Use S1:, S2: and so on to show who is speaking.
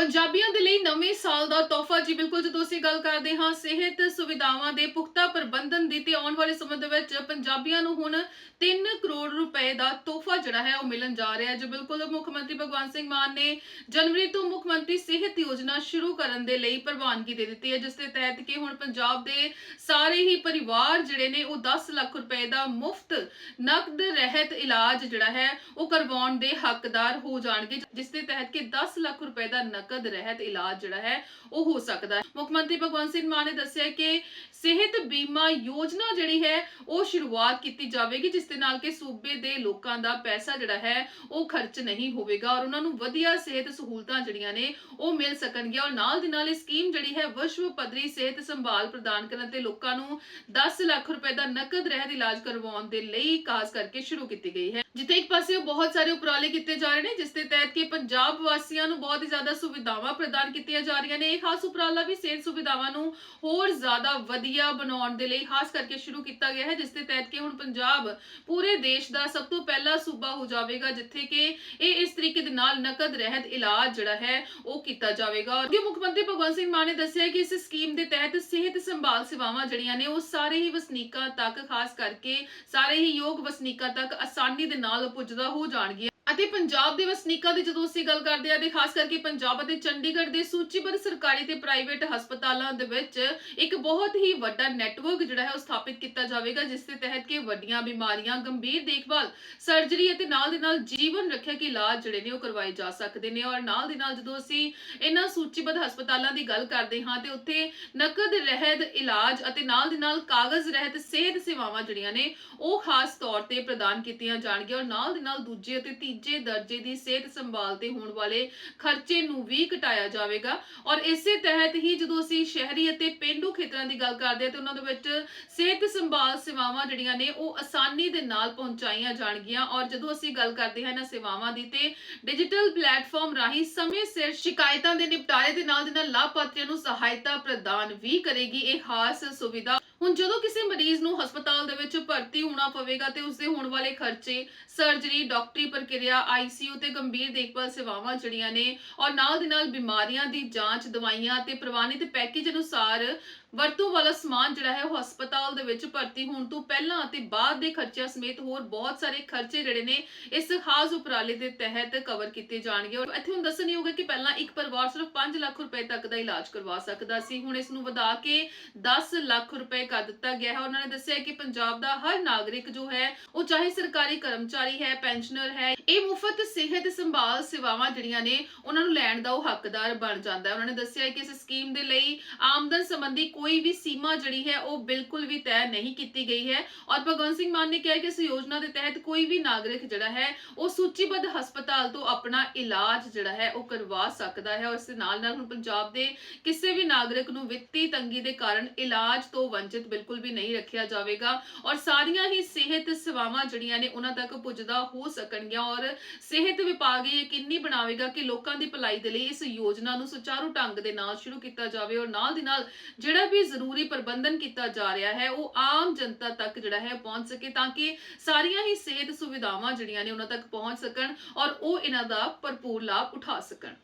S1: ਪੰਜਾਬੀਆਂ ਦੇ ਲਈ ਨਵੇਂ ਸਾਲ ਦਾ ਤੋਹਫਾ ਜੀ, ਬਿਲਕੁਲ ਜਦੋਂ ਅਸੀਂ ਗੱਲ ਕਰਦੇ ਹਾਂ ਸਿਹਤ ਸੁਵਿਧਾਵਾਂ ਦੇ ਪੁਖਤਾ ਪ੍ਰਬੰਧਨ ਦੀ ਤੇ ਆਉਣ ਵਾਲੇ ਸਮੇਂ ਦੇ ਵਿੱਚ ਪੰਜਾਬੀਆਂ ਨੂੰ ਹੁਣ 3 ਕਰੋੜ ਰੁਪਏ ਦਾ ਤੋਹਫਾ ਜਿਹੜਾ ਹੈ ਉਹ ਮਿਲਣ ਜਾ ਰਿਹਾ ਹੈ ਜੋ। ਬਿਲਕੁਲ ਮੁੱਖ ਮੰਤਰੀ ਭਗਵੰਤ ਸਿੰਘ ਮਾਨ ਨੇ ਜਨਵਰੀ ਤੋਂ ਮੁੱਖ ਮੰਤਰੀ ਸਿਹਤ ਯੋਜਨਾ ਸ਼ੁਰੂ ਕਰਨ ਦੇ ਲਈ ਪ੍ਰਵਾਨਗੀ ਦੇ ਦਿੱਤੀ ਹੈ, ਜਿਸ ਦੇ ਤਹਿਤ ਕਿ ਹੁਣ ਪੰਜਾਬ ਦੇ ਸਾਰੇ ਹੀ ਪਰਿਵਾਰ ਜਿਹੜੇ ਨੇ ਉਹ 10 ਲੱਖ ਰੁਪਏ ਦਾ ਮੁਫਤ ਨਕਦ ਰਹਿਤ ਇਲਾਜ ਜਿਹੜਾ ਹੈ ਉਹ ਕਰਵਾਉਣ ਦੇ ਹੱਕਦਾਰ ਹੋ ਜਾਣਗੇ, ਜਿਸ ਦੇ ਤਹਿਤ ਕਿ 10 ਲੱਖ ਰੁਪਏ ਦਾ ਨਕਦ ਰਹਿਤ ਇਲਾਜ ਜਿਹੜਾ ਹੈ, ਉਹ ਹੋ ਸਕਦਾ ਹੈ। ਮੁੱਖ ਮੰਤਰੀ ਭਗਵੰਤ ਸਿੰਘ ਮਾਨ ਨੇ ਦੱਸਿਆ ਕਿ ਸਿਹਤ ਬੀਮਾ ਯੋਜਨਾ ਜਿਹੜੀ ਹੈ, ਉਹ ਸ਼ੁਰੂਆਤ ਕੀਤੀ ਜਾਵੇਗੀ, ਜਿਸ ਦੇ ਨਾਲ ਕਿ ਸੂਬੇ ਦੇ ਲੋਕਾਂ ਦਾ ਪੈਸਾ ਜਿਹੜਾ ਹੈ, ਉਹ ਖਰਚ ਨਹੀਂ ਹੋਵੇਗਾ ਔਰ ਉਹਨਾਂ ਨੂੰ ਵਧੀਆ ਸਿਹਤ ਸਹੂਲਤਾਂ ਜਿਹੜੀਆਂ ਨੇ, ਉਹ ਮਿਲ ਸਕਣਗੀਆਂ। ਔਰ ਨਾਲ ਦੀ ਨਾਲ ਇਹ ਸਕੀਮ ਜਿਹੜੀ ਹੈ, ਵਿਸ਼ਵ ਪੱਧਰੀ ਸਿਹਤ ਸੰਭਾਲ ਪ੍ਰਦਾਨ ਕਰਨ ਤੇ ਲੋਕਾਂ ਨੂੰ 10 ਲੱਖ ਰੁਪਏ ਦਾ ਨਕਦ ਰਹਿਤ ਇਲਾਜ ਕਰਵਾਉਣ ਦੇ ਲਈ ਖਾਸ ਕਰਕੇ ਸ਼ੁਰੂ ਕੀਤੀ ਗਈ ਹੈ। ਜਿੱਥੇ ਇੱਕ ਪਾਸੇ ਉਹ ਬਹੁਤ ਸਾਰੇ ਉਪਰਾਲੇ ਕੀਤੇ ਜਾ ਰਹੇ ਨੇ, ਜਿਸ ਦੇ ਤਹਿਤ ਕਿ ਪੰਜਾਬ ਵਾਸੀਆਂ ਨੂੰ ਬਹੁਤ ਹੀ ਜ਼ਿਆਦਾ ਸੁਵਿਧਾਵਾਂ ਪ੍ਰਦਾਨ ਕੀਤੀਆਂ ਜਾ ਰਹੀਆਂ ਨੇ। ਇਹ ਖਾਸ ਉਪਰਾਲਾ ਵੀ ਸਿਹਤ ਸੁਵਿਧਾਵਾਂ ਨੂੰ ਹੋਰ ਜ਼ਿਆਦਾ ਵਧੀਆ ਬਣਾਉਣ ਦੇ ਲਈ ਖਾਸ ਕਰਕੇ ਸ਼ੁਰੂ ਕੀਤਾ ਗਿਆ ਹੈ, ਜਿਸ ਦੇ ਤਹਿਤ ਕਿ ਹੁਣ ਪੰਜਾਬ ਪੂਰੇ ਦੇਸ਼ ਦਾ ਸਭ ਤੋਂ ਪਹਿਲਾ ਸੂਬਾ ਹੋ ਜਾਵੇਗਾ, ਜਿੱਥੇ ਕਿ ਇਹ ਇਸ ਤਰੀਕੇ ਦੇ ਨਾਲ ਨਕਦ ਰਹਿਤ ਇਲਾਜ ਜਿਹੜਾ ਹੈ, ਉਹ ਕੀਤਾ ਜਾਵੇਗਾ। ਔਰ ਮੁੱਖ ਮੰਤਰੀ ਭਗਵੰਤ ਸਿੰਘ ਮਾਨ ਨੇ ਦੱਸਿਆ ਕਿ ਇਸ ਸਕੀਮ ਦੇ ਤਹਿਤ ਸਿਹਤ ਸੰਭਾਲ ਸੇਵਾਵਾਂ ਜਿਹੜੀਆਂ ਨੇ, ਉਹ ਸਾਰੇ ਹੀ ਵਸਨੀਕਾਂ ਤੱਕ, ਖਾਸ ਕਰਕੇ ਸਾਰੇ ਹੀ ਯੋਗ ਵਸਨੀਕਾਂ ਤੱਕ ਆਸਾਨੀ ਦੇ ਨਾਲ ਪੁੱਜਦਾ ਹੋ ਜਾਣਗੀਆਂ। ਅਤੇ ਪੰਜਾਬ ਦੇ ਵਸਨੀਕਾਂ ਦੀ ਜਦੋਂ ਅਸੀਂ ਗੱਲ ਕਰਦੇ ਹਾਂ ਤੇ ਖਾਸ ਕਰਕੇ ਪੰਜਾਬ ਅਤੇ ਚੰਡੀਗੜ੍ਹ ਦੇ ਸੂਚੀਬੱਧ ਸਰਕਾਰੀ ਤੇ ਪ੍ਰਾਈਵੇਟ ਹਸਪਤਾਲਾਂ ਦੇ ਵਿੱਚ ਇੱਕ ਬਹੁਤ ਹੀ ਵੱਡਾ ਨੈਟਵਰਕ ਜਿਹੜਾ ਹੈ ਉਹ ਸਥਾਪਿਤ ਕੀਤਾ ਜਾਵੇਗਾ, ਜਿਸ ਦੇ ਤਹਿਤ ਕਿ ਵੱਡੀਆਂ ਬਿਮਾਰੀਆਂ, ਗੰਭੀਰ ਦੇਖਭਾਲ ਸਰਜਰੀ ਅਤੇ ਨਾਲ ਦੇ ਨਾਲ ਜੀਵਨ ਰੱਖਿਆ ਕੇ ਇਲਾਜ ਜਿਹੜੇ ਨੇ ਉਹ ਕਰਵਾਏ ਜਾ ਸਕਦੇ ਨੇ। ਔਰ ਨਾਲ ਦੇ ਨਾਲ ਜਦੋਂ ਅਸੀਂ ਇਹਨਾਂ ਸੂਚੀਬੱਧ ਹਸਪਤਾਲਾਂ ਦੀ ਗੱਲ ਕਰਦੇ ਹਾਂ ਤੇ ਉੱਥੇ ਨਕਦ ਰਹਿਤ ਇਲਾਜ ਅਤੇ ਨਾਲ ਦੇ ਨਾਲ ਕਾਗਜ਼ ਰਹਿਤ ਸਿਹਤ ਸੇਵਾਵਾਂ ਜਿਹੜੀਆਂ ਨੇ ਉਹ ਖਾਸ ਤੌਰ ਤੇ ਪ੍ਰਦਾਨ ਕੀਤੀਆਂ ਜਾਣਗੀਆਂ। ਔਰ ਨਾਲ ਦੇ ਨਾਲ ਦੂਜੇ ਅਤੇ ਤੀਜੇ ਦਰਜੇ ਦੀ ਸਿਹਤ ਸੰਭਾਲ ਤੇ ਹੋਣ ਵਾਲੇ ਖਰਚੇ ਨੂੰ ਵੀ ਘਟਾਇਆ ਜਾਵੇਗਾ। ਔਰ ਇਸੇ ਤਹਿਤ ਹੀ ਜਦੋਂ ਅਸੀਂ ਸ਼ਹਿਰੀ ਅਤੇ ਪਿੰਡੂ ਖੇਤਰਾਂ ਦੀ ਗੱਲ ਕਰਦੇ ਹਾਂ, ਤੇ ਉਹਨਾਂ ਦੇ ਵਿੱਚ ਸਿਹਤ ਸੰਭਾਲ ਸੇਵਾਵਾਂ ਜਿਹੜੀਆਂ ਨੇ, ਉਹ ਆਸਾਨੀ ਦੇ ਨਾਲ ਪਹੁੰਚਾਈਆਂ ਜਾਣਗੀਆਂ। ਔਰ ਜਦੋਂ ਅਸੀਂ ਗੱਲ ਕਰਦੇ ਹਾਂ ਇਹਨਾਂ ਸੇਵਾਵਾਂ ਦੀ, ਤੇ ਡਿਜੀਟਲ ਪਲੇਟਫਾਰਮ ਰਾਹੀਂ ਸਮੇਂ ਸਿਰ ਸ਼ਿਕਾਇਤਾਂ ਦੇ ਨਿਪਟਾਰੇ ਦੇ ਨਾਲ ਦੇ ਨਾਲ ਲਾਭਪਾਤਰੀਆਂ ਨੂੰ ਸਹਾਇਤਾ ਪ੍ਰਦਾਨ ਵੀ ਕਰੇਗੀ। ਇਹ ਖਾਸ ਸੁਵਿਧਾ ਹੁਣ ਜਦੋਂ ਕਿਸੇ ਮਰੀਜ਼ ਨੂੰ ਹਸਪਤਾਲ ਦੇ ਵਿੱਚ ਭਰਤੀ ਹੋਣਾ ਪਵੇਗਾ, ਤੇ ਉਸਦੇ ਹੋਣ ਵਾਲੇ ਖਰਚੇ, ਸਰਜਰੀ, ਡਾਕਟਰੀ ਪ੍ਰਕਿਰਿਆ ਆਈਸੀਯੂ ਤੇ ਗੰਭੀਰ ਦੇਖਭਾਲ ਸੇਵਾਵਾਂ ਜਿਹੜੀਆਂ ਨੇ, ਔਰ ਨਾਲ ਦੇ ਨਾਲ ਬਿਮਾਰੀਆਂ ਦੀ ਜਾਂਚ ਦਵਾਈਆਂ ਤੇ ਪ੍ਰਵਾਨਿਤ ਪੈਕੇਜ ਅਨੁਸਾਰ ਵਰਤੋਂ ਵਾਲਾ ਸਮਾਨ ਜਿਹੜਾ ਹੈ ਉਹ ਹਸਪਤਾਲ ਦੇ ਵਿੱਚ ਭਰਤੀ ਹੋਣ ਤੋਂ ਪਹਿਲਾਂ ਅਤੇ ਬਾਅਦ ਦੇ ਖਰਚਿਆਂ ਸਮੇਤ ਹੋਰ ਬਹੁਤ ਸਾਰੇ ਖਰਚੇ ਜਿਹੜੇ ਨੇ ਇਸ ਖਾਸ ਉਪਰਾਲੇ ਦੇ ਤਹਿਤ ਕਵਰ ਕੀਤੇ ਜਾਣਗੇ। ਔਰ ਇੱਥੇ ਹੁਣ ਦੱਸਣਯੋਗ ਹੈ ਕਿ ਪਹਿਲਾਂ ਇੱਕ ਪਰਿਵਾਰ ਸਿਰਫ 5 ਲੱਖ ਰੁਪਏ ਤੱਕ ਦਾ ਇਲਾਜ ਕਰਵਾ ਸਕਦਾ ਸੀ। ਹੁਣ ਇਸ ਨੂੰ ਵਧਾ ਕੇ 10 ਲੱਖ ਰੁਪਏ ਕਰ ਦਿੱਤਾ ਗਿਆ ਹੈ। ਉਹਨਾਂ ਨੇ ਦੱਸਿਆ ਕਿ ਪੰਜਾਬ ਦਾ ਹਰ ਨਾਗਰਿਕ ਜੋ ਹੈ, ਉਹ ਚਾਹੇ ਸਰਕਾਰੀ ਕਰਮਚਾਰੀ ਹੈ, ਪੈਨਸ਼ਨਰ ਹੈ, ਇਹ ਮੁਫਤ ਸਿਹਤ ਸੰਭਾਲ ਸੇਵਾਵਾਂ ਜਿਹੜੀਆਂ ਨੇ, ਉਹਨਾਂ ਨੂੰ ਲੈਣ ਦਾ ਉਹ ਹੱਕਦਾਰ ਬਣ ਜਾਂਦਾ ਹੈ। ਉਹਨਾਂ ਨੇ ਦੱਸਿਆ ਕਿ ਇਸ ਸਕੀਮ ਦੇ ਲਈ ਆਮਦਨ ਸੰਬੰਧੀ ਕੋਈ ਵੀ ਸੀਮਾ ਜਿਹੜੀ ਹੈ, ਉਹ ਬਿਲਕੁਲ ਵੀ ਤੈਅ ਨਹੀਂ ਕੀਤੀ ਗਈ ਹੈ। ਔਰ ਭਗਵੰਤ ਸਿੰਘ ਮਾਨ ਨੇ ਕਿਹਾ ਕਿ ਇਸ ਯੋਜਨਾ ਦੇ ਤਹਿਤ ਕੋਈ ਵੀ ਨਾਗਰਿਕ ਜਿਹੜਾ ਹੈ, ਉਹ ਸੂਚੀਬੱਧ ਹਸਪਤਾਲ ਤੋਂ ਆਪਣਾ ਇਲਾਜ ਜਿਹੜਾ ਹੈ, ਉਹ ਕਰਵਾ ਸਕਦਾ ਹੈ। ਔਰ ਇਸ ਦੇ ਨਾਲ ਨਾਲ ਹੁਣ ਪੰਜਾਬ ਦੇ ਕਿਸੇ ਵੀ ਨਾਗਰਿਕ ਨੂੰ ਵਿੱਤੀ ਤੰਗੀ ਦੇ ਕਾਰਨ ਇਲਾਜ ਤੋਂ ਵੰਚਿਤ ਬਿਲਕੁਲ ਵੀ ਨਹੀਂ ਰੱਖਿਆ ਜਾਵੇਗਾ। ਔਰ ਸਾਰੀਆਂ ਹੀ ਸਿਹਤ ਸੇਵਾਵਾਂ ਜਿਹੜੀਆਂ ਨੇ, ਉਹਨਾਂ ਤੱਕ ਪੁੱਜਦਾ ਹੋ ਸਕਣਗੀਆਂ। ਔਰ ਸਿਹਤ ਵਿਭਾਗ ਇਹ ਯਕੀਨੀ ਬਣਾਵੇਗਾ ਕਿ ਲੋਕਾਂ ਦੀ ਭਲਾਈ ਦੇ ਲਈ ਇਸ ਯੋਜਨਾ ਨੂੰ ਸੁਚਾਰੂ ਢੰਗ ਦੇ ਨਾਲ ਸ਼ੁਰੂ ਕੀਤਾ ਜਾਵੇ। ਔਰ ਨਾਲ ਦੀ ਨਾਲ ਜਿਹੜਾ ਵੀ ਜ਼ਰੂਰੀ ਪ੍ਰਬੰਧਨ ਕੀਤਾ ਜਾ ਰਿਹਾ ਹੈ, ਉਹ ਆਮ ਜਨਤਾ ਤੱਕ ਜਿਹੜਾ ਹੈ ਪਹੁੰਚ ਸਕੇ ਤਾਂ ਕਿ ਸਾਰੀਆਂ ਹੀ ਸਿਹਤ ਸੁਵਿਧਾਵਾਂ ਜਿਹੜੀਆਂ ਨੇ ਉਹਨਾਂ ਤੱਕ ਪਹੁੰਚ ਸਕਣ ਔਰ ਉਹ ਇਹਨਾਂ ਦਾ ਭਰਪੂਰ ਲਾਭ ਉਠਾ ਸਕਣ।